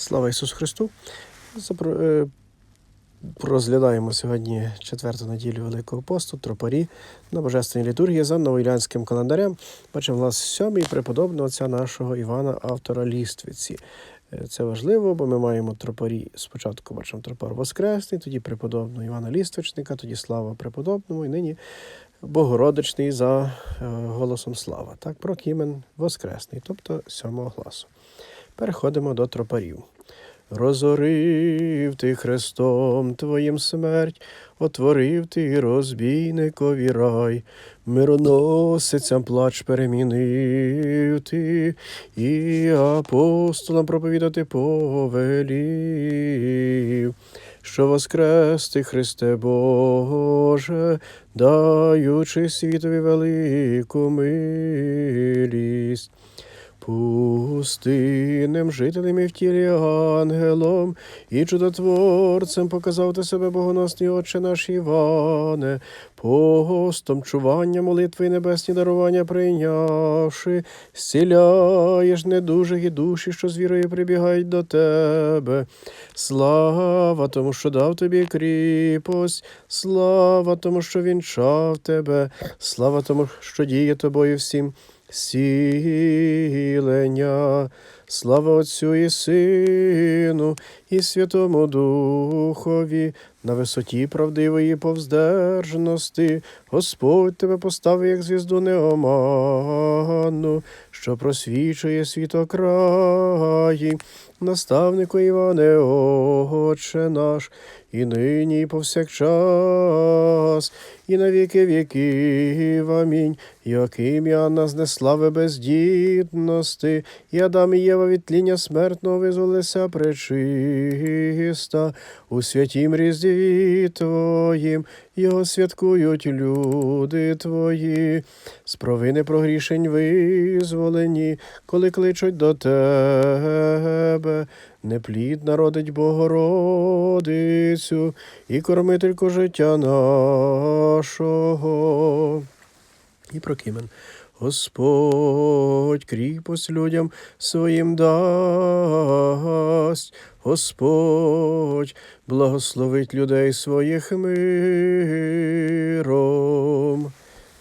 Слава Ісусу Христу! Запро- е, Розглядаємо сьогодні четверту неділю Великого посту, тропарі на Божественній літургії за новоілянським календарем. Бачимо, у нас сьомий преподобного отця нашого Івана, автора Ліствиці. Е, Це важливо, бо ми маємо тропарі. Спочатку бачимо тропар Воскресний, тоді преподобного Івана Ліствичника, тоді слава преподобному, і нині Богородичний за е, голосом слава. Так, прокімен Воскресний, тобто сьомого гласу. Переходимо до тропарів. Розорив ти Христом твоїм смерть, отворив ти розбійникові рай, мироносицям плач перемінив ти, і апостолам проповідати повелів. Що воскрес ти, Христе Боже, даючи світові велику милість. Пустинним жителем і в тілі ангелом, і чудотворцем показав ти себе богоносний Отче наш Іване, постом чування молитви і небесні дарування прийнявши, зціляєш недужих і душі, що з вірою прибігають до тебе. Слава тому, що дав тобі кріпость, слава тому, що вінчав тебе, слава тому, що діє тобою всім сілення. Слава Отцю і Сину, і Святому Духові, на висоті правдивої повздержності, Господь тебе поставив, як звізду неоманну, що просвічує світокраї, наставнику Іване, Отче наш, і нині, і повсякчас, і на віки віків. Амінь. Яким я нас неслави бездітності, і Адам і Єва від тління смертного визволися пречиста, у святім різдві Твоїм, його святкують люди Твої, з провини прогрішень визволені, коли кличуть до Тебе. Неплід народить Богородицю і кормительку життя нашого. І прокимен. Господь кріпость людям своїм дасть, Господь благословить людей своїх миром.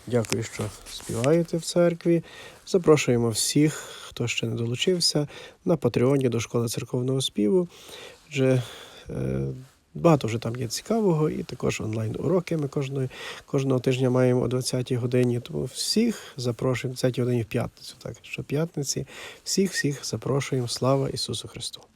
Дякую, що співаєте в церкві. Запрошуємо всіх, хто ще не долучився, на Патреоні до школи церковного співу. Адже е, багато вже там є цікавого, і також онлайн-уроки ми кожного, кожного тижня маємо о 20-й годині. Тому всіх запрошуємо, 20 годині в п'ятницю. Так, що п'ятниці, всіх всіх запрошуємо. Слава Ісусу Христу!